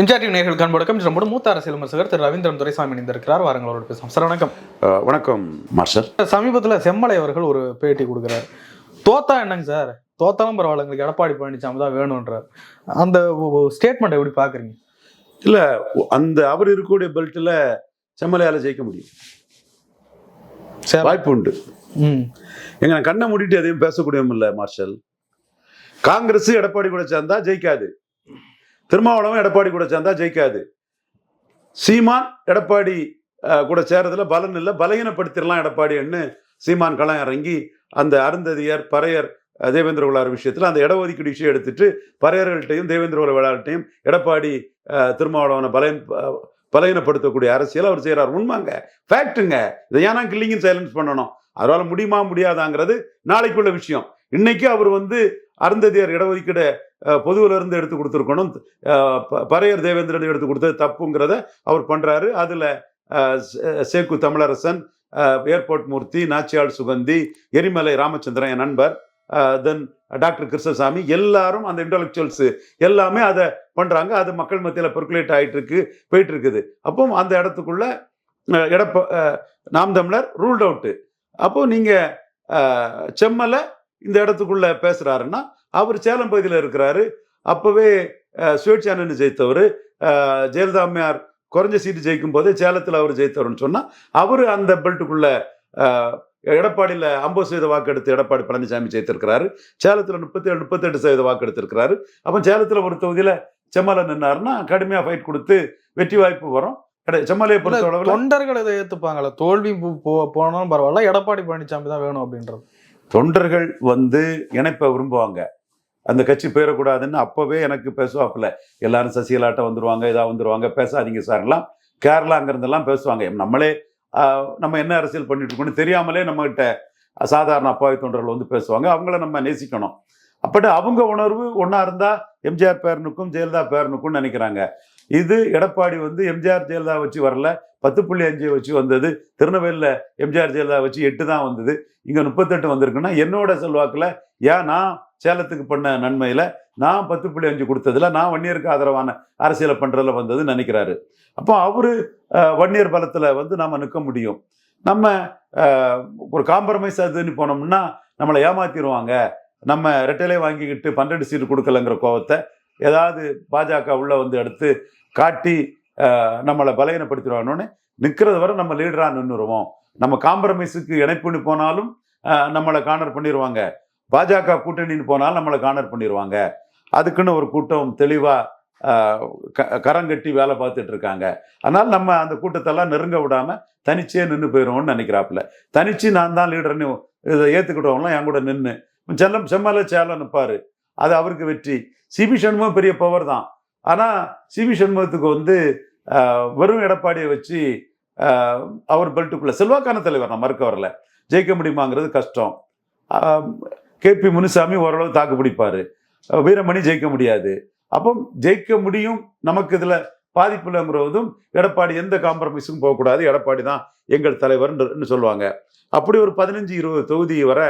MGR TV நேர்கள் கண்படக்கம் நம்மோட மூத்த அரசியல் விமர்சகர் திரு ரவீந்திரன் துரைசாமி இணைந்திருக்கிறார். வாருங்கள் அவரோட பேசலாம் சார் வணக்கம். வணக்கம் மாஸ்டர். சமீபத்தில் செம்மலை அவர்கள் ஒரு பேட்டி கொடுக்குறாரு. தோத்தா என்னங்க சார்? தோத்தாலும் பரவாயில்ல எங்களுக்கு எடப்பாடி பழனிசாமி தான் வேணுன்றார் அந்த ஸ்டேட்மெண்ட் எப்படி பாக்குறீங்க இல்ல அந்த அவர் இருக்கக்கூடிய பெல்ட்ல செம்மலையால ஜெயிக்க முடியும். வாய்ப்பு உண்டு. ம். எங்க நான் கண்ணை மூடிட்டு எதையும் பேசக்கூடியவும் இல்லை மார்ஷல் காங்கிரஸ் எடப்பாடி கூட சேர்ந்தா ஜெயிக்காது. திருமாவளவன் எடப்பாடி கூட சேர்ந்தா ஜெயிக்காது. சீமான் எடப்பாடி கூட சேர்றதுல பலன் இல்லை. பலகீனப்படுத்திடலாம் எடப்பாடின்னு சீமான் களம் இறங்கி அந்த அருந்ததியர் பறையர் தேவேந்திர உலார் விஷயத்தில் அந்த இடஒதுக்கீடு விஷயம் எடுத்துட்டு பறையர்கள்ட்டையும் தேவேந்திர விழா விழாட்டையும் எடப்பாடி திருமாவளவனை பலன் பலகீனப்படுத்தக்கூடிய அரசியல் அவர் செய்கிறார் உண்மைங்க. ஃபேக்ட்டுங்க. இதை ஏன்னா நான் சைலன்ஸ் பண்ணணும்? அவரால் முடியுமா முடியாதாங்கிறது நாளைக்குள்ள விஷயம். இன்னைக்கு அவர் வந்து அருந்ததியர் இடஒதுக்கீடு பொதுவில் இருந்து எடுத்து கொடுத்துருக்கணும். ப- பறையர் தேவேந்திரன் எடுத்து கொடுத்தது தப்புங்கிறத அவர் பண்ணுறாரு அதில் சேக்கு தமிழரசன் ஏர்போர்ட் மூர்த்தி நாச்சியாள் சுகந்தி எரிமலை ராமச்சந்திரன் என் நண்பர் தென் டாக்டர் கிருஷ்ணசாமி எல்லாரும் அந்த இன்டலெக்சுவல்ஸ் எல்லாமே அதை பண்ணுறாங்க அது மக்கள் மத்தியில் பெர்குலேட் ஆயிட்டு இருக்கு போயிட்டு இருக்குது அப்போ அந்த இடத்துக்குள்ள இடப்ப எடப்ப நாம் தமிழர் ரூல்ட் அவுட்டு அப்போது நீங்கள் செம்மலை இந்த இடத்துக்குள்ள பேசுறாருன்னா அவர் சேலம் பகுதியில் இருக்கிறாரு. அப்பவே அஹ், சுயேட்சானன்னு ஜெயித்தவர். ஜெயலலிதா அம்மையார் குறைஞ்ச சீட்டு ஜெயிக்கும் போதே சேலத்தில் அவர் ஜெயித்தவர்னு சொன்னா அவர் அந்த பெல்ட்டுக்குள்ள எடப்பாடியில் ஐம்பது சதவீத வாக்கு எடுத்து எடப்பாடி பழனிசாமி ஜெயித்திருக்கிறாரு. சேலத்தில் முப்பத்தி ஏழு முப்பத்தெட்டு சதவீத வாக்கு எடுத்திருக்கிறாரு அப்போ சேலத்தில் ஒரு தொகுதியில் செம்மலை நின்னாருன்னா கடுமையாக ஃபைட் கொடுத்து வெற்றி வாய்ப்பு வரும். செம்மலையை பொறுத்த அளவில் தொண்டர்கள் இதை ஏத்துப்பாங்கல்ல. தோல்வி போ- போனாலும் பரவாயில்ல. எடப்பாடி பழனிசாமி தான் வேணும் அப்படின்றது. தொண்டர்கள் வந்து இணைப்பை விரும்புவாங்க. அந்த கட்சி போயிடக்கூடாதுன்னு அப்பவே எனக்கு பேசுவாப்புல. எல்லாரும் சசிகலாட்ட வந்துருவாங்க இதாக வந்துருவாங்க பேசாதீங்க சார்லாம் கேரளா பேசுவாங்க. நம்மளே நம்ம என்ன அரசியல் பண்ணிட்டு இருக்கோம்னு தெரியாமலே நம்மகிட்ட சாதாரண அப்பாவி தொண்டர்கள் வந்து பேசுவாங்க. அவங்கள நம்ம நேசிக்கணும். அப்படி அவங்க உணர்வு ஒன்றா இருந்தால் எம்ஜிஆர் பேரனுக்கும் ஜெயலலிதா பேரனுக்கும் நினைக்கிறாங்க. இது எடப்பாடி வந்து எம்ஜிஆர் ஜெயலலிதா வச்சு வரல பத்து புள்ளி அஞ்சு வச்சு வந்தது. திருநெல்வேலியில் எம்ஜிஆர் ஜெயலலிதா வச்சு எட்டு தான் வந்தது. இங்கே முப்பத்தெட்டு வந்திருக்குன்னா என்னோட செல்வாக்கில் ஏன் நான் சேலத்துக்கு பண்ண நன்மையில் நான் பத்து புள்ளி அஞ்சு கொடுத்ததுல நான் வன்னியருக்கு ஆதரவான அரசியலை பண்ணுறதுல வந்ததுன்னு நினைக்கிறாரு. அப்போ அவரு வன்னியர் பலத்தில் வந்து நாம் நிற்க முடியும். நம்ம ஒரு காம்ப்ரமைஸ் அதுன்னு போனோம்னா நம்மளை ஏமாத்திடுவாங்க நம்ம ரெட்டையிலே வாங்கிக்கிட்டு பன்னெண்டு சீட்டு கொடுக்கலங்கிற கோவத்தை ஏதாவது பாஜக உள்ள வந்து எடுத்து காட்டி நம்மளை பலகீனப்படுத்திடுவாங்கன்னு நிற்கிறது வரை நம்ம லீடராக நின்றுருவோம் நம்ம காம்ப்ரமைஸுக்கு இணைப்புன்னு போனாலும் நம்மளை கார்னர் பண்ணிடுவாங்க பாஜக கூட்டணின்னு போனாலும் நம்மளை கார்னர் பண்ணிடுவாங்க அதுக்குன்னு ஒரு கூட்டம் தெளிவாக க- கரங்கட்டி வேலை பார்த்துட்டு இருக்காங்க. அதனால் நம்ம அந்த கூட்டத்தெல்லாம் நெருங்க விடாம தனிச்சே நின்று போயிடுவோம்னு நினைக்கிறாப்புல. தனிச்சு நான் தான் லீடர்னு இதை ஏத்துக்கிட்டவங்களாம் என் கூட நின்று செல்லம் செம்மல சேலம் நிற்பார் அது அவருக்கு வெற்றி. சிபி சண்முகம் பெரிய பவர் தான். ஆனால் சிபி சண்முகத்துக்கு வந்து வெறும் எடப்பாடியை வச்சு அவர் பெல்ட்டுக்குள்ள செல்வாக்கான தலைவர் நான் மறுக்க வரல. ஜெயிக்க முடியுமாங்கிறது கஷ்டம். கேபி முனுசாமி ஓரளவு தாக்கு பிடிப்பாரு. வீரமணி ஜெயிக்க முடியாது. அப்போ ஜெயிக்க முடியும் நமக்கு இதில் பாதிப்பு இல்லைங்கிறதும் எடப்பாடி எந்த காம்ப்ரமைஸும் போகக்கூடாது. எடப்பாடி தான் எங்கள் தலைவர்னு சொல்லுவாங்க. அப்படி ஒரு பதினஞ்சு இருபது தொகுதி வர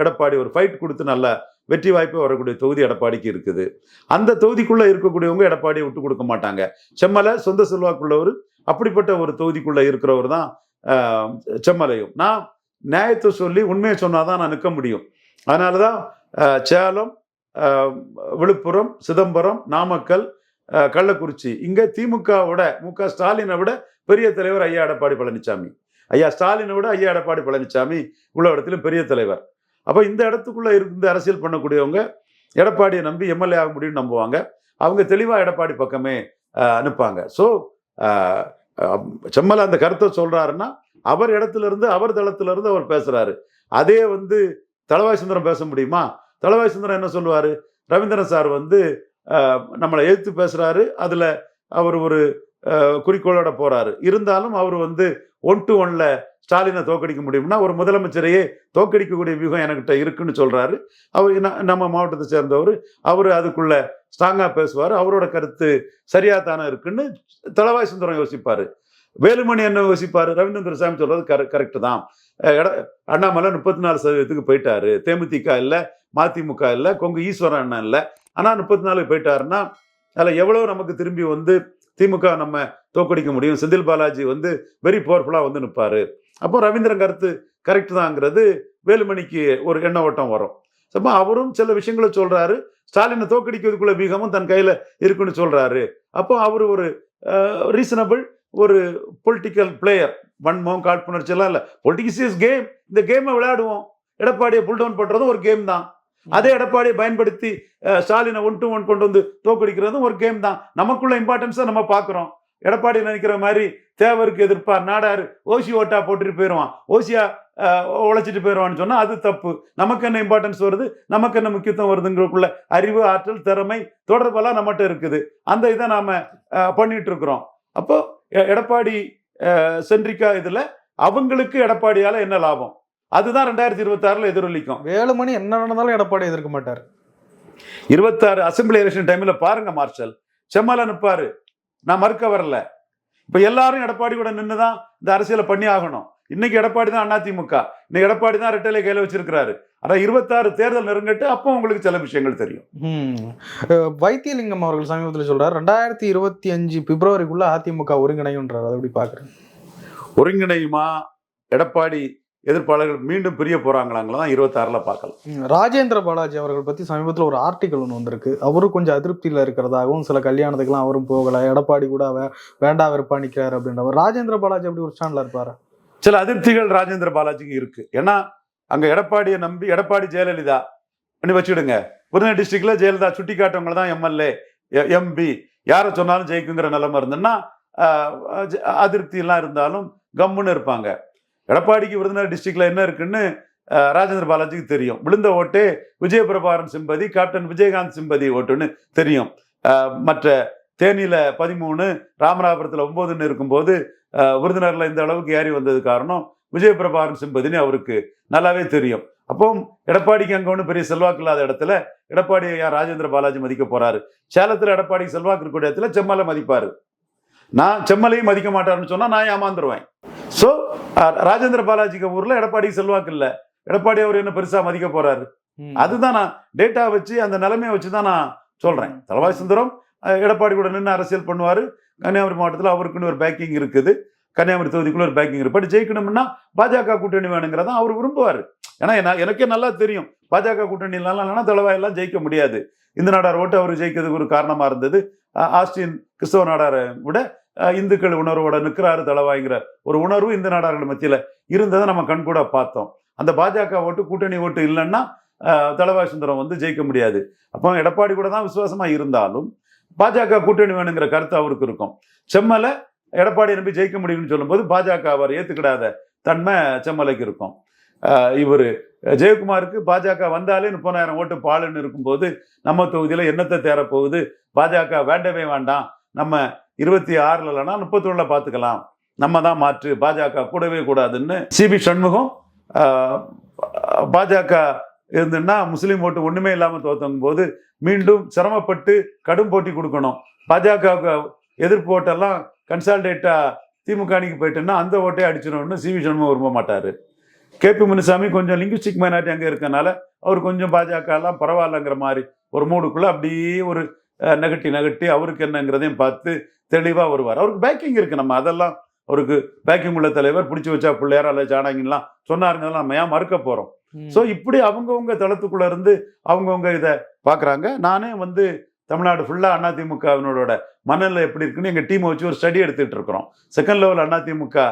எடப்பாடி ஒரு ஃபைட் கொடுத்து நல்லா வெற்றி வாய்ப்பு வரக்கூடிய தொகுதி எடப்பாடிக்கு இருக்குது. அந்த தொகுதிக்குள்ளே இருக்கக்கூடியவங்க எடப்பாடியை விட்டு கொடுக்க மாட்டாங்க. செம்மலை சொந்த செல்வாக்குள்ளவர் அப்படிப்பட்ட ஒரு தொகுதிக்குள்ளே இருக்கிறவர் தான் செம்மலையும். நான் நியாயத்தை சொல்லி உண்மையை சொன்னால் தான் நான் நிற்க முடியும். அதனால தான் சேலம் விழுப்புரம் சிதம்பரம் நாமக்கல் கள்ளக்குறிச்சி. இங்கே திமுகவோட மு க ஸ்டாலினை விட பெரிய தலைவர் ஐயா எடப்பாடி பழனிசாமி ஐயா ஸ்டாலினை விட ஐயா எடப்பாடி பழனிசாமி உள்ள இடத்துல பெரிய தலைவர். அப்போ இந்த இடத்துக்குள்ளே இருந்து அரசியல் பண்ணக்கூடியவங்க எடப்பாடியை நம்பி எம்எல்ஏ ஆக முடியும்னு நம்புவாங்க. அவங்க தெளிவாக எடப்பாடி பக்கமே அனுப்பாங்க. ஸோ செம்மலை அந்த கருத்தை சொல்கிறாருன்னா அவர் இடத்துல இருந்து அவர் தளத்துல இருந்து அவர் பேசுகிறாரு அதே வந்து தளவாய் சுந்தரம் பேச முடியுமா? தளவாய் சுந்தரம் என்ன சொல்லுவார்? ரவீந்திரன் சார் வந்து நம்மளை எழுத்து பேசுகிறாரு அதில் அவர் ஒரு குறிக்கோளோட போறாரு. இருந்தாலும் அவர் வந்து ஒன் டு ஒன்ல ஸ்டாலினை தோக்கடிக்க முடியும்னா ஒரு முதலமைச்சரையே தோக்கடிக்கக்கூடிய வியூகம் எனக்கிட்ட இருக்குன்னு சொல்றாரு. அவர் நம்ம மாவட்டத்தை சேர்ந்தவர். அவர் அதுக்குள்ள ஸ்ட்ராங்கா பேசுவார். அவரோட கருத்து சரியா தானே இருக்குன்னு தளவாய் சுந்தரம் யோசிப்பாரு. வேலுமணி என்ன யோசிப்பாரு. ரவீந்திர சாமி சொல்றது கர கரெக்டு தான். எட- அண்ணாமலை முப்பத்தி நாலு சதவீதத்துக்கு போயிட்டாரு. தேமுதிக இல்லை மதிமுக இல்லை கொங்கு ஈஸ்வரன் அண்ணன் இல்லை. ஆனால் முப்பத்தி நாலு போயிட்டாருன்னா அதில் எவ்வளோ நமக்கு திரும்பி வந்து திமுக நம்ம தோக்கடிக்க முடியும். செந்தில் பாலாஜி வந்து வெரி பவர்ஃபுல்லாக வந்து நிற்பாரு அப்போ ரவீந்திரன் கருத்து கரெக்ட் தாங்கிறது வேலுமணிக்கு ஒரு எண்ண ஓட்டம் வரும். அப்போ அவரும் சில விஷயங்களை சொல்கிறாரு ஸ்டாலினை தோக்கடிக்கிறதுக்குள்ள வீகமும் தன் கையில் இருக்குன்னு சொல்கிறாரு அப்போ அவர் ஒரு ரீசனபிள் ஒரு பொலிட்டிக்கல் பிளேயர் வன்மம் காழ்ப்புணர்ச்சி எல்லாம் இல்லை. பொலிட்டிக்ஸ் இஸ் கேம் இந்த கேமை விளையாடுவோம். எடப்பாடியை புல் டவுன் பண்ணுறதும் ஒரு கேம் தான். அதே எடப்பாடியை பயன்படுத்தி ஸ்டாலினை ஒன் டு ஒன் கொண்டு வந்து தோக்கடிக்கிறதும் ஒரு கேம் தான். நமக்குள்ள இம்பார்ட்டன்ஸை நம்ம பார்க்குறோம். எடப்பாடி நினைக்கிற மாதிரி தேவருக்கு எதிர்ப்பார் நாடார் ஓசி ஓட்டா போட்டுட்டு போயிடுவான் ஓசியா உழைச்சிட்டு போயிடுவான்னு சொன்னால் அது தப்பு. நமக்கு என்ன இம்பார்ட்டன்ஸ் வருது? நமக்கு என்ன முக்கியத்துவம் வருதுங்கிறதுக்குள்ள அறிவு ஆற்றல் திறமை தொடர்பெல்லாம் நம்மகிட்ட இருக்குது. அந்த இதை நாம் பண்ணிட்டு இருக்கிறோம். அப்போ எடப்பாடி அஹ், சென்ட்ரிக்கா அவங்களுக்கு எடப்பாடியால் என்ன லாபம்? அதுதான் ரெண்டாயிரத்தி இருபத்தி ஆறுல எதிரொலிக்கும். வேலுமணி என்ன நடந்தாலும் எடப்பாடி எதிர்க்க மாட்டார். இருபத்தாறு அசெம்பிளி எலெக்ஷன் டைம்ல பாருங்க மார்ஷல். செம்மல நிப்பாரு. நான் மறுக்க வரல. இப்ப எல்லாரும் எடப்பாடி கூட நின்னுதான் இந்த அரசியலை பண்ணி ஆகணும். இன்னைக்கு எடப்பாடி தான் அதிமுக. இன்னைக்கு எடப்பாடி தான் ரெட்டலை கையில வச்சிருக்கிறாரு. ஆனா இருபத்தாறு தேர்தல் நெருங்கட்டு அப்போ உங்களுக்கு சில விஷயங்கள் தெரியும். வைத்தியலிங்கம் அவர்கள் சமீபத்தில் சொல்றாரு ரெண்டாயிரத்தி இருபத்தி அஞ்சு பிப்ரவரிக்குள்ள அதிமுக ஒருங்கிணையுன்றார். அதை எப்படி பாக்குறேன் ஒருங்கிணையுமா? எடப்பாடி எதிர்ப்பாளர்கள் மீண்டும் பிரிய போறாங்களாங்களா தான் இருபத்தாறுல பார்க்கலாம். ராஜேந்திர பாலாஜி அவர்கள் பத்தி சமீபத்தில் ஒரு ஆர்டிக்கல் ஒன்று வந்திருக்கு. அவரும் கொஞ்சம் அதிருப்தியில இருக்கிறதாகவும் சில கல்யாணத்துக்குலாம் அவரும் போகல எடப்பாடி கூட வேண்டா வெறுப்பா நிக்கிறாரு அப்படின்ற ராஜேந்திர பாலாஜி அப்படி ஒரு ஸ்டாண்ட்ல இருப்பாரு? சில அதிருப்திகள் ராஜேந்திர பாலாஜிக்கு இருக்கு. ஏன்னா அங்க எடப்பாடியை நம்பி எடப்பாடி ஜெயலலிதா பண்ணி வச்சுடுங்க விருதுநகர் டிஸ்ட்ரிக்ட்ல ஜெயலலிதா சுட்டி காட்டவங்க தான் எம்எல்ஏ எம்பி. யாரை சொன்னாலும் ஜெயிக்குங்கிற நிலைமை இருந்ததுன்னா ஆஹ், அஜ- அதிருப்தி எல்லாம் இருந்தாலும் கம்முன்னு இருப்பாங்க. எடப்பாடிக்கு விருதுநகர் டிஸ்ட்ரிக்ட்ல என்ன இருக்குன்னு ராஜேந்திர பாலாஜிக்கு தெரியும். விழுந்த ஓட்டே Vijayaprabaran sympathy captain Vijayakanth sympathy ஓட்டுன்னு தெரியும். மற்ற தேனியில பதிமூணு ராமநாதபுரத்தில் ஒன்பதுன்னு இருக்கும்போது ஆஹ், விருதுநகர்ல இந்த அளவுக்கு ஏறி வந்தது காரணம் விஜயபிரபாரன் சிம்பதினு அவருக்கு நல்லாவே தெரியும். அப்போ எடப்பாடிக்கு அங்கே ஒன்றும் பெரிய செல்வாக்கு இல்லாத இடத்துல எடப்பாடி யார் ராஜேந்திர பாலாஜி மதிக்க போறாரு. சேலத்தில் எடப்பாடிக்கு செல்வாக்கு இருக்கக்கூடிய இடத்துல செம்மலை மதிப்பாரு. நான் செம்மலையும் மதிக்க மாட்டாருன்னு சொன்னா நான் ஏமாந்துருவேன். ஸோ ராஜேந்திர பாலாஜிக்கு ஊர்ல எடப்பாடிக்கு செல்வாக்கு இல்லை. எடப்பாடி அவர் என்ன பெருசா மதிக்க போறாரு. அதுதான் நான் டேட்டா வச்சு அந்த நிலைமையை வச்சு தான் நான் சொல்றேன். தலவாய் சுந்தரம் எடப்பாடி கூட நின்று அரசியல் பண்ணுவாரு. கன்னியாகுமரி மாவட்டத்தில் அவருக்குன்னு ஒரு பேக்கிங் இருக்குது. கன்னியாகுமரி தொகுதிக்குள்ள ஒரு பேக்கிங் இருக்கு. பட் ஜெயிக்கணும்னா பாஜக கூட்டணி வேணுங்கிறதான் அவர் விரும்புவார். ஏன்னா எனக்கே நல்லா தெரியும். பாஜக கூட்டணி இல்லைன்னா தலவாய் எல்லாம் ஜெயிக்க முடியாது. இந்த நாடார் ஓட்டு அவர் ஜெயிக்கிறதுக்கு ஒரு காரணமா இருந்தது. ஆஸ்டின் கிறிஸ்தவ நாடாரை விட இந்துக்கள் உணர்வோட நிற்கிறாரு தலவாய்ங்கிற ஒரு உணர்வு இந்த நாடார்கள் மத்தியில் இருந்ததை நம்ம கண்கூட பார்த்தோம். அந்த பாஜக ஓட்டு கூட்டணி ஓட்டு இல்லைன்னா தளவாய் சுந்தரம் வந்து ஜெயிக்க முடியாது. அப்போ எடப்பாடி கூட தான் விசுவாசமா இருந்தாலும் பாஜக கூட்டணி வேணுங்கிற கருத்து அவருக்கு இருக்கும். செம்மலை எடப்பாடி நம்பி ஜெயிக்க முடியும்னு சொல்லும்போது பாஜக அவர் ஏற்றுக்கிடாத தன்மை செம்மலைக்கு இருக்கும். இவர் இவரு ஜெயக்குமாருக்கு பாஜக வந்தாலே முப்பதாயிரம் ஓட்டு பாலுன்னு இருக்கும்போது நம்ம தொகுதியில் என்னத்தை தேரப்போகுது? பாஜக வேண்டவே வேண்டாம். நம்ம இருபத்தி ஆறுல இல்லைன்னா முப்பத்தொன்னுல பார்த்துக்கலாம். நம்ம தான் மாற்று. பாஜக கூடவே கூடாதுன்னு சிபி சண்முகம் பாஜக இருந்துன்னா முஸ்லீம் ஓட்டு ஒன்றுமே இல்லாமல் தோத்தங்கும் போது மீண்டும் சிரமப்பட்டு கடும் போட்டி கொடுக்கணும். பாஜகவுக்கு எதிர்ப்பு ஓட்டெல்லாம் கன்சால்டேட்டாக திமுக அணிக்கு போயிட்டுன்னா அந்த ஓட்டே அடிச்சிடணும்னு சிவி சண்முகம் விரும்ப கே பி முனுசாமி கொஞ்சம் லிங்குஸ்டிக் மைனாரிட்டி அங்கே இருக்கனால அவர் கொஞ்சம் பாஜக எல்லாம் பரவாயில்லங்கிற மாதிரி ஒரு மூடுக்குள்ளே அப்படியே ஒரு நகட்டி நகட்டி அவருக்கு என்னங்கிறதையும் பார்த்து தெளிவா வருவார். அவருக்கு பேக்கிங் இருக்கு. நம்ம அதெல்லாம் அவருக்கு பேக்கிங் உள்ள தலைவர் பிடிச்சி வச்சா பிள்ளையார் அல்ல ஜானகின்லாம் சொன்னாருங்கலாம் நம்ம ஏன் மறுக்க போறோம்? ம். ஸோ இப்படி அவங்கவுங்க தளத்துக்குள்ள இருந்து அவங்கவுங்க இதை பார்க்குறாங்க. நானே வந்து தமிழ்நாடு ஃபுல்லாக அதிமுகவினோட மனநிலை எப்படி இருக்குன்னு எங்கள் டீமை வச்சு ஒரு ஸ்டடி எடுத்துட்டு இருக்கிறோம். செகண்ட் லெவல் அதிமுக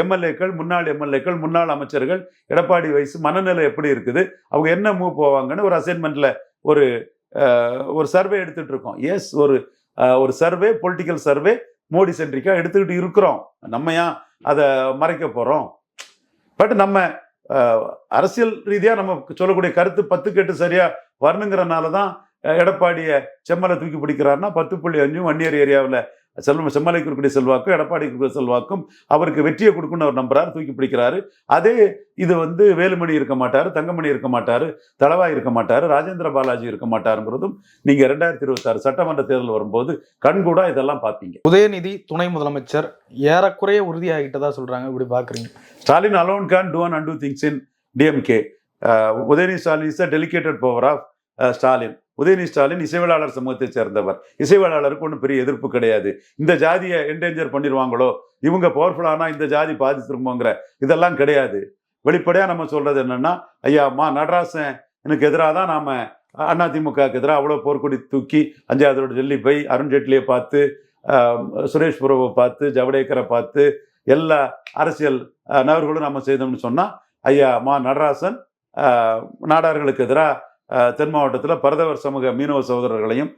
எம்எல்ஏக்கள் முன்னாள் எம்எல்ஏக்கள் முன்னாள் அமைச்சர்கள் எடப்பாடி வயசு மனநிலை எப்படி இருக்குது? அவங்க என்ன மூவ் போவாங்கன்னு ஒரு அசைன்மெண்ட்ல ஒரு ஒரு சர்வே எடுத்துட்டு இருக்கோம் எஸ் ஒரு ஒரு சர்வே பொலிட்டிக்கல் சர்வே மோடி சென்ட்ரிக்கா எடுத்துக்கிட்டு இருக்கிறோம். நம்ம ஏன் அதை மறைக்க போகிறோம் பட் நம்ம அரசியல் ரீதியாக நம்ம சொல்லக்கூடிய கருத்து பத்துக்கு எட்டு சரியாக வரணுங்கிறனால தான் எடப்பாடியை செம்மலை தூக்கி பிடிக்கிறாருன்னா பத்து புள்ளி அஞ்சும் வன்னியர் ஏரியாவில் செல்வம் செம்மலைக்கு இருக்கக்கூடிய செல்வாக்கும் எடப்பாடிக்கு இருக்கிற செல்வாக்கும் அவருக்கு வெற்றியை கொடுக்குன்னு அவர் நம்புறாரு தூக்கி பிடிக்கிறாரு அதே இது வந்து வேலுமணி இருக்க மாட்டாரு தங்கமணி இருக்க மாட்டாரு தளவாய் இருக்க மாட்டாரு ராஜேந்திர பாலாஜி இருக்க மாட்டாருங்கிறதும் நீங்க ரெண்டாயிரத்தி இருபத்தாறு சட்டமன்ற தேர்தல் வரும்போது கண்கூடா இதெல்லாம் பார்ப்பீங்க உதயநிதி துணை முதலமைச்சர் ஏறக்குறைய உறுதியாகிட்டதா சொல்றாங்க இப்படி பாக்குறீங்க Stalin can do and undo things in DMK. Uh, Udayanidi Stalin is a delegated power of uh, Stalin. Udhayanidhi Stalin Isaivellalar சமூகத்தை சேர்ந்தவர். இசைவேளாளருக்கு ஒன்றும் பெரிய எதிர்ப்பு கிடையாது. இந்த ஜாதியை என்டேஞ்சர் பண்ணிடுவாங்களோ? இவங்க பவர்ஃபுல்லானா இந்த ஜாதி பாதித்திருமோங்கிற இதெல்லாம் கிடையாது. வெளிப்படையாக நம்ம சொல்றது என்னன்னா ஐயா மா நடராசன் எனக்கு எதிராக தான் நாம அதிமுகவுக்கு எதிராக அவ்வளோ போர்க்கொடி தூக்கி அஞ்சாவதோட டெல்லி போய் அருண்ஜேட்லியை பார்த்து சுரேஷ் பிரபுவை பார்த்து ஜவடேக்கரை பார்த்து எல்லா அரசியல் நபர்களும் நம்ம செய்தோம்னு சொன்னால் ஐயா மா நடராசன் நாடார்களுக்கு எதிராக தென் மாவட்டத்தில் பரதவர் சமூக மீனவ சகோதரர்களையும்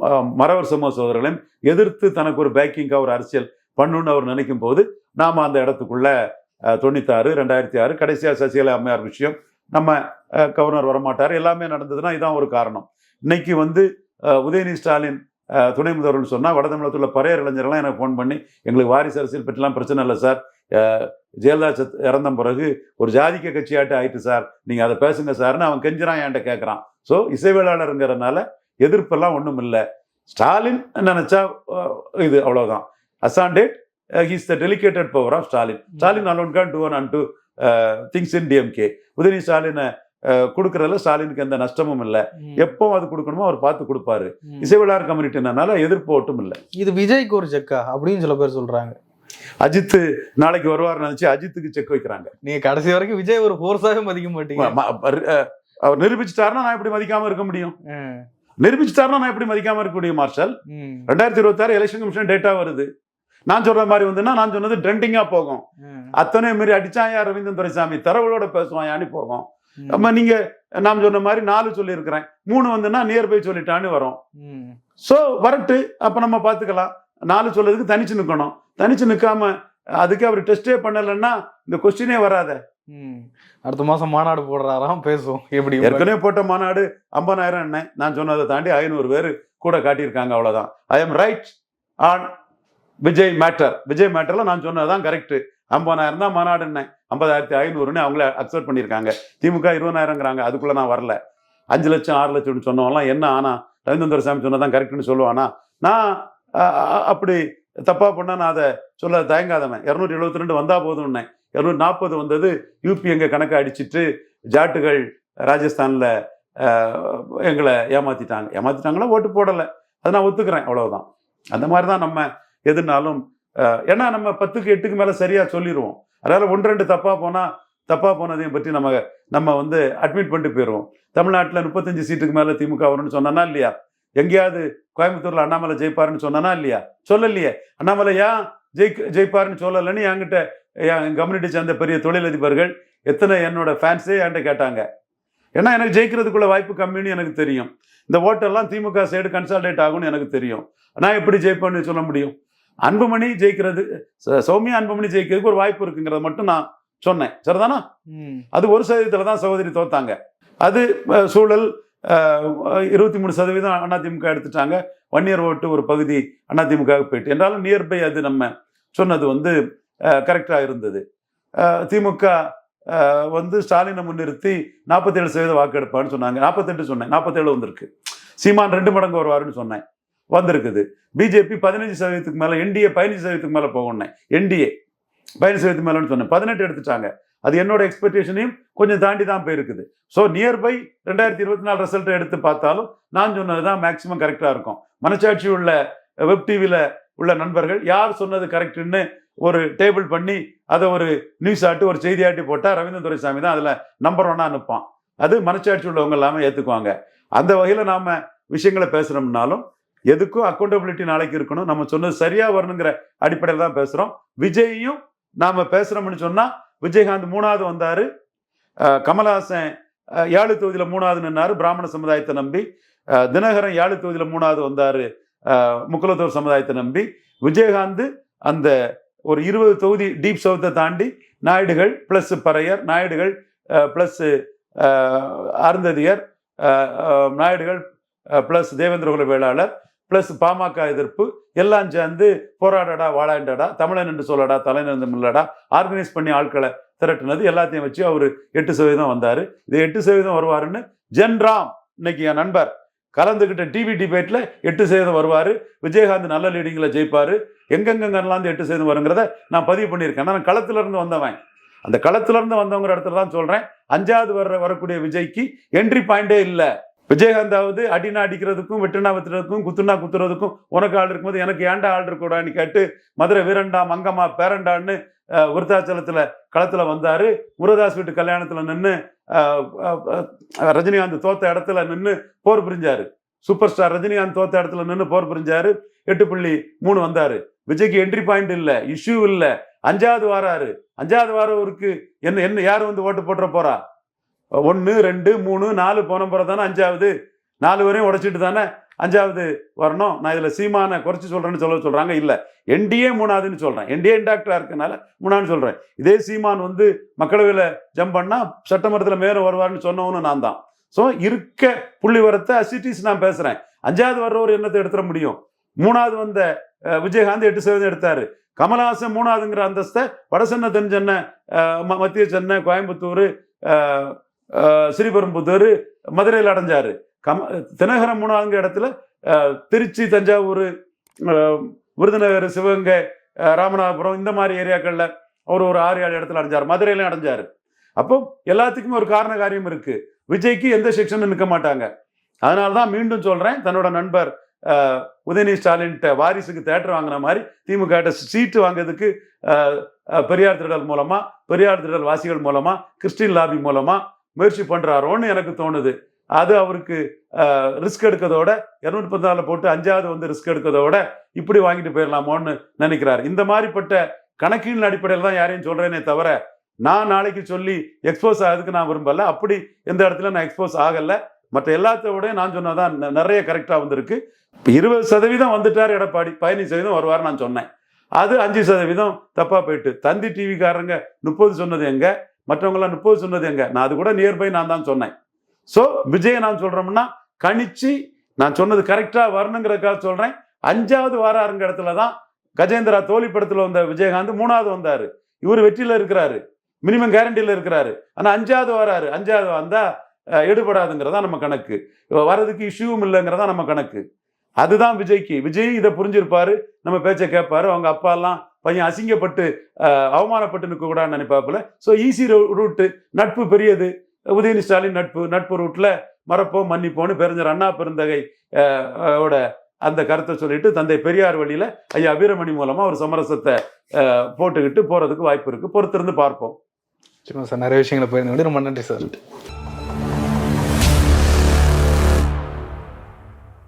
மரவர் மறவர் சமூக சகோதரர்களையும் எதிர்த்து தனக்கு ஒரு பேக்கிங்காக ஒரு அரசியல் பண்ணுன்னு அவர் நினைக்கும் போது நாம் அந்த இடத்துக்குள்ள தொண்ணூத்தாறு ரெண்டாயிரத்தி ஆறு கடைசியாக சசிகலா அம்மையார் விஷயம் நம்ம கவர்னர் வரமாட்டார். எல்லாமே நடந்ததுன்னா இதான் ஒரு காரணம். இன்னைக்கு வந்து உதயநிதி ஸ்டாலின் துணை முதல்வர்னு சொன்னால் வட தமிழகத்தில் உள்ள பறையர் இளைஞர்கள்லாம் எனக்கு ஃபோன் பண்ணி எங்களுக்கு வாரிசு அரசியல் பற்றிலாம் பிரச்சனை இல்லை சார். ஜெயலலிதா செத் இறந்த பிறகு ஒரு ஜாதிக்க கட்சியாட்டு ஆயிட்டு சார் நீங்கள் அதை பேசுங்க சார்னு அவன் கெஞ்சுறான் என்கிட்ட கேட்குறான் ஸோ இசைவேளாளருங்கிறனால எதிர்ப்பெல்லாம் ஒன்றும் இல்லை. ஸ்டாலின் நினைச்சா இது அவ்வளவுதான். As on date he's the delegated power of Stalin Stalin alone can do one and two things in DMK Udhayanidhi ஸ்டாலினை கொடுக்கறதுல ஸ்டாலினுக்கு எந்த நஷ்டமும் இல்லை. எப்போ அது கொடுக்கணுமோ அவர் பார்த்து கொடுப்பாரு. இசைவிழார் கம்யூனிட்டினால எதிர்ப்பு ஓட்டும் இல்லை. இது விஜய்க்கு ஒரு செக்கா அப்படின்னு சில பேர் சொல்றாங்க. அஜித் நாளைக்கு வருவார் நினைச்சு அஜித்துக்கு செக் வைக்கிறாங்க. நீங்க கடைசி வரைக்கும் விஜய் ஒரு ஃபோர்ஸாவே மதிக்க மாட்டீங்க. அவர் நிரூபிச்சிட்டாருன்னா நான் எப்படி மதிக்காம இருக்க முடியும்? நிரூபிச்சிட்டாருன்னா நான் எப்படி மதிக்காம இருக்க முடியும் மார்ஷல்? ரெண்டாயிரத்தி இருபத்தாறு எலெக்ஷன் கமிஷன் டேட்டா வருது. நான் சொல்ற மாதிரி வந்துன்னா நான் சொன்னது ட்ரெண்டிங்கா போகும். அத்தனை மாரி அடிச்சாயா ரவீந்திரன் துரைசாமி தரவுகளோட பேசுவாயான்னு போகும். நம்ம நீங்க நாம் சொன்ன மாதிரி நாலு சொல்லியிருக்கிறேன். மூணு வந்துன்னா நியர் பை சொல்லிட்டான்னு வரும். ஸோ வரட்டு அப்ப நம்ம பார்த்துக்கலாம். நாலு சொல்றதுக்கு தனிச்சு நிக்கணும். தனிச்சு நிக்காம அதுக்கு அவர் டெஸ்டே பண்ணலைன்னா இந்த கொஸ்டினே வராத. அடுத்த மாசம் மாநாடு போடுறாராம் பேசுவோம். எப்படி ஏற்கனவே போட்ட மாநாடு ஐம்பதாயிரம் என்ன? நான் சொன்னதை தாண்டி ஐநூறு பேர் கூட காட்டியிருக்காங்க அவ்வளவுதான். I am right on Vijay matter Vijay மேட்டர்ல நான் சொன்னதுதான் கரெக்ட் ஐம்பதாயிரம் தான் மாநாடு என்ன? ஐம்பதாயிரத்தி ஐநூறுன்னு அவங்கள அக்செப்ட் பண்ணியிருக்காங்க. திமுக இருபதாயிரங்கிறாங்க அதுக்குள்ள நான் வரல. அஞ்சு லட்சம் ஆறு லட்சம்னு சொன்னவங்களாம் என்ன ஆனா? ரவீந்திர சாமி சொன்னதான் கரெக்ட்னு சொல்லுவானா? நான் அப்படி தப்பாக பண்ணால் நான் அதை சொல்ல தயங்காதவன். இரநூத்தி எழுபத்தி ரெண்டு வந்தால் போதும்னேன் இரநூத்தி நாற்பது வந்தது யூபி எங்கள் கணக்கை அடிச்சிட்டு ஜாட்டுகள் ராஜஸ்தானில் எங்களை ஏமாற்றிட்டாங்க ஏமாற்றிட்டாங்கன்னா ஓட்டு போடலை. அதை நான் ஒத்துக்கிறேன் அவ்வளோதான் அந்த மாதிரி தான் நம்ம எதுனாலும் ஏன்னா நம்ம பத்துக்கு எட்டுக்கு மேலே சரியாக சொல்லிடுவோம் அதனால் ஒன்று ரெண்டு தப்பாக போனால் தப்பாக போனதையும் பற்றி நம்ம நம்ம வந்து அட்மிட் பண்ணிட்டு போயிடுவோம் தமிழ்நாட்டில் முப்பத்தஞ்சு சீட்டுக்கு மேலே திமுக வரும்னு சொன்னானா இல்லையா? எங்கேயாவது கோயம்புத்தூர்ல அண்ணாமலை ஜெயிப்பாருன்னு சொன்னானா இல்லையா? சொல்லலையே. அண்ணாமலை ஏன் ஜெயிக்க ஜெயிப்பாருன்னு சொல்லலைன்னு என்கிட்ட என் கம்யூனிட்டி சேர்ந்த பெரிய தொழிலதிபர்கள் எத்தனை என்னோட ஃபேன்ஸே என்கிட்ட கேட்டாங்க. ஏன்னா எனக்கு ஜெயிக்கிறதுக்குள்ள வாய்ப்பு கம்மின்னு எனக்கு தெரியும். இந்த ஓட்டெல்லாம் திமுக சைடு கன்சால்டேட் ஆகும்னு எனக்கு தெரியும். நான் எப்படி ஜெயிப்பேன்னு சொல்ல முடியும்? அன்புமணி ஜெயிக்கிறது சௌமியா அன்புமணி ஜெயிக்கிறதுக்கு ஒரு வாய்ப்பு இருக்குங்கிறத மட்டும் நான் சொன்னேன். சரிதானா? அது ஒரு சதவீதத்தில் தான் சகோதரி தோத்தாங்க. அது சூழல் இருபத்தி மூணு சதவீதம் அதிமுக எடுத்துட்டாங்க. ஒன் இயர் ஓட்டு ஒரு பகுதி அதிமுக போயிட்டு. என்றாலும் நியர்பை அது நம்ம சொன்னது வந்து கரெக்டாக இருந்தது. திமுக வந்து ஸ்டாலினை முன்னிறுத்தி நாற்பத்தேழு சதவீதம் வாக்கெடுப்பான்னு சொன்னாங்க. நாற்பத்தெட்டு சொன்னேன். நாற்பத்தேழு வந்திருக்கு. சீமான் ரெண்டு மடங்கு வருவாருன்னு சொன்னேன். வந்திருக்குது. பிஜேபி பதினஞ்சு சதவீதத்துக்கு மேலே என்டிஏ பதினஞ்சு சதவீதத்துக்கு மேலே போகணும். என்டிஏ பதினஞ்சு சதவீதத்துக்கு மேலேன்னு சொன்னேன். பதினெட்டு எடுத்துட்டாங்க. அது என்னோட எக்ஸ்பெக்டேஷனையும் கொஞ்சம் தாண்டி தான் போயிருக்குது. ஸோ நியர்பை ரெண்டாயிரத்தி இருபத்தி நாலு ரிசல்ட்டை எடுத்து பார்த்தாலும் நான் சொன்னது தான் மேக்ஸிமம் கரெக்டாக இருக்கும். மனசாட்சி உள்ள வெப் டிவியில் உள்ள நண்பர்கள் யார் சொன்னது கரெக்டுன்னு ஒரு டேபிள் பண்ணி அதை ஒரு நியூஸ் ஆட்டு ஒரு செய்தி ஆட்டி போட்டால் ரவீந்திர துரைசாமி தான் அதில் நம்பர் ஒன்னாக நிற்பான் அது மனச்சாட்சி உள்ளவங்க எல்லாமே ஏற்றுக்குவாங்க அந்த வகையில் நாம் விஷயங்களை பேசுகிறோம்னாலும் எதுக்கும் அக்கௌண்டபிலிட்டி நாளைக்கு இருக்கணும். நம்ம சொன்னது சரியாக வரணுங்கிற அடிப்படையில் தான் பேசுகிறோம் விஜயையும் நாம் பேசுகிறோம்னு சொன்னால் விஜயகாந்த் மூணாவது வந்தார். கமல்ஹாசன் கமலஹாசன் ஏழு தொகுதியில் மூணாவது நின்னார் பிராமண சமுதாயத்தை நம்பி. தினகரன் ஏழு தொகுதியில் மூணாவது வந்தார் முக்குலத்தோர் சமுதாயத்தை நம்பி. விஜயகாந்த் அந்த ஒரு இருபது தொகுதி டீப் சவுத்தை தாண்டி நாயுடுகள் ப்ளஸ் பறையர் நாயுடுகள் ப்ளஸ் அருந்ததியர் நாயுடுகள் ப்ளஸ் தேவேந்திரகுல வேளாளர் பிளஸ் பாமக எதிர்ப்பு எல்லாம் சேர்ந்து போராடடா வாழாண்டடா தமிழன் என்று சொல்லடா தலைநிறந்தம் இல்லடா ஆர்கனைஸ் பண்ணி ஆட்களை திரட்டினது எல்லாத்தையும் வச்சு அவர் எட்டு சதவீதம் வந்தார். இது எட்டு சதவீதம் வருவாருன்னு ஜென்ராம் இன்னைக்கு என் நண்பர் கலந்துக்கிட்ட டிவி டிபேட்டில் எட்டு சதவீதம் வருவார். விஜயகாந்த் நல்ல லீடிங்கில் ஜெயிப்பார். எங்கெங்கெங்கெல்லாம் எட்டு சதவீதம் வருங்கிறத நான் பதிவு பண்ணியிருக்கேன். நான் களத்துலேருந்து வந்தவன். அந்த களத்துல வந்தவங்கிற வந்தவங்க இடத்துல தான் சொல்கிறேன் அஞ்சாவது வர வரக்கூடிய விஜய்க்கு என்ட்ரி பாயிண்டே இல்லை. விஜயகாந்தாவது அடினா அடிக்கிறதுக்கும் வெட்டுனா வெட்டுறதுக்கும் குத்துனா குத்துறதுக்கும் உனக்கு ஆள் இருக்கும்போது எனக்கு ஏன்டா ஆள் இருக்கக்கூடாதுன்னு கேட்டு மதுரை வீரண்டா மங்கம்மா பேரண்டான்னு விருத்தாச்சலத்தில் களத்தில் வந்தார். வந்தாரு முருகதாஸ் வீட்டு கல்யாணத்தில் நின்று ரஜினிகாந்த் தோத்த இடத்துல நின்று போர் பிரிஞ்சார். சூப்பர் ஸ்டார் ரஜினிகாந்த் தோத்த இடத்துல நின்று போர் பிரிஞ்சார். எட்டு புள்ளி மூணு வந்தார். விஜய்க்கு என்ட்ரி பாயிண்ட் இல்லை இஷ்யூ இல்லை. அஞ்சாவது வாராரு. அஞ்சாவது வாரவருக்கு என்ன என்ன யார் வந்து ஓட்டு போட்டுற போறா? ஒன்று ரெண்டு மூணு நாலு போன பிறகு தானே அஞ்சாவது? நாலு வரையும் உடைச்சிட்டு தானே அஞ்சாவது வரணும்? நான் இதில் சீமான குறைச்சி சொல்கிறேன்னு சொல்ல சொல்கிறாங்க இல்லை. என்டிஏ மூணாவதுன்னு சொல்கிறேன் என்டிஏ டாக்டராக இருக்கனால மூணான்னு சொல்கிறேன் இதே சீமான் வந்து மக்களவையில் ஜம்ப் பண்ணால் சட்டமன்றத்தில் மேலும் வருவார்னு சொன்னவனும் நான் தான். ஸோ இருக்க புள்ளி வரத்தை அசிட்டிஸ் நான் பேசுகிறேன் அஞ்சாவது வர்றவர் என்னத்தை எடுத்துட முடியும்? மூணாவது வந்த விஜயகாந்த் எட்டு சதவீதம் எடுத்தார். கமலஹாசன் மூணாவதுங்கிற அந்தஸ்தை வடசென்னை தென் சென்னை ம- மத்திய சென்னை கோயம்புத்தூர் ஸ்ரீபெரும்புதூர் மதுரையில் அடைஞ்சாரு. கம தினகரம் மூணாவதுங்கிற இடத்துல திருச்சி தஞ்சாவூர் விருதுநகர் சிவகங்கை ராமநாதபுரம் இந்த மாதிரி ஏரியாக்களில் அவர் ஒரு ஆறு ஏழு இடத்துல அடைஞ்சார். மதுரையிலையும் அடைஞ்சார். அப்போ எல்லாத்துக்குமே ஒரு காரண காரியம் இருக்கு. விஜய்க்கு எந்த செக்ஷனும் நிற்க மாட்டாங்க. அதனால தான் மீண்டும் சொல்கிறேன் தன்னோட நண்பர் அஹ், உதயநிதி ஸ்டாலின்ட்ட வாரிசுக்கு தேட்டர் வாங்கின மாதிரி திமுக சீட்டு வாங்குறதுக்கு பெரியார் திடல் மூலமா பெரியார் திடல் வாசிகள் மூலமாக கிறிஸ்டின் லாபி மூலமாக முயற்சி பண்ணுறாரோன்னு எனக்கு தோணுது. அது அவருக்கு ரிஸ்க் எடுக்கிறதோட இரநூத்தி பதினாலு போட்டு அஞ்சாவது வந்து ரிஸ்க் எடுக்கிறதோட இப்படி வாங்கிட்டு போயிடலாமோன்னு நினைக்கிறார். இந்த மாதிரிப்பட்ட கணக்கின் அடிப்படையில் தான் யாரையும் சொல்கிறேனே தவிர நான் நாளைக்கு சொல்லி எக்ஸ்போஸ் ஆகிறதுக்கு நான் விரும்பல. அப்படி எந்த இடத்துல நான் எக்ஸ்போஸ் ஆகலை. மற்ற எல்லாத்த விட நான் சொன்னதான் ந- நிறைய கரெக்டாக வந்திருக்கு. இப்போ இருபது சதவீதம் வந்துட்டார் எடப்பாடி. பதினஞ்சு சதவீதம் வருவார் நான் சொன்னேன். அது அஞ்சு சதவீதம் தப்பாக போயிட்டு. தந்தி டிவிக்காரங்க முப்பது சொன்னது எங்கே? மற்றவங்களாம் முப்பது சொன்னது எங்க? நான் அது கூட நியர்பை நான் தான் சொன்னேன். ஸோ விஜய் நான் சொல்றோம்னா கணிச்சு நான் சொன்னது கரெக்டாக வரணுங்கிறதுக்காக சொல்றேன். அஞ்சாவது வாராருங்க இடத்துல தான் கஜேந்திரா தோழி படத்தில் வந்த விஜயகாந்த் மூணாவது வந்தாரு. இவர் வெற்றியில் இருக்கிறாரு. மினிமம் கேரண்டியில் இருக்கிறாரு. ஆனால் அஞ்சாவது வராரு. அஞ்சாவது வந்தால் எடுபடாதுங்கிறதா நம்ம கணக்கு. வர்றதுக்கு இஷ்யூவும் இல்லைங்கிறதா நம்ம கணக்கு. அதுதான் விஜய்க்கு. விஜய் இதை புரிஞ்சிருப்பாரு. நம்ம பேச்சை கேட்பாரு. அவங்க அப்பாலாம் பையன் அசிங்கப்பட்டு அவமானப்பட்டு நிற்க கூடாதுன்னு நினைப்பாப்புல ஸோ ஈஸி ரூட்டு நட்பு பெரியது. உதயநிதி ஸ்டாலின் நட்பு நட்பு ரூட்ல மறப்போம் மன்னிப்போம்னு பெருஞ்சர் அண்ணா பெருந்தகை ஓட அந்த கருத்தை சொல்லிட்டு தந்தை பெரியார் வழியில ஐயா வீரமணி மூலமா ஒரு சமரசத்தை போட்டுக்கிட்டு போறதுக்கு வாய்ப்பு இருக்கு. பொறுத்திருந்து பார்ப்போம். சும்மா சார் நிறைய விஷயங்களை போயிருந்தோம் ரொம்ப நன்றி சார்.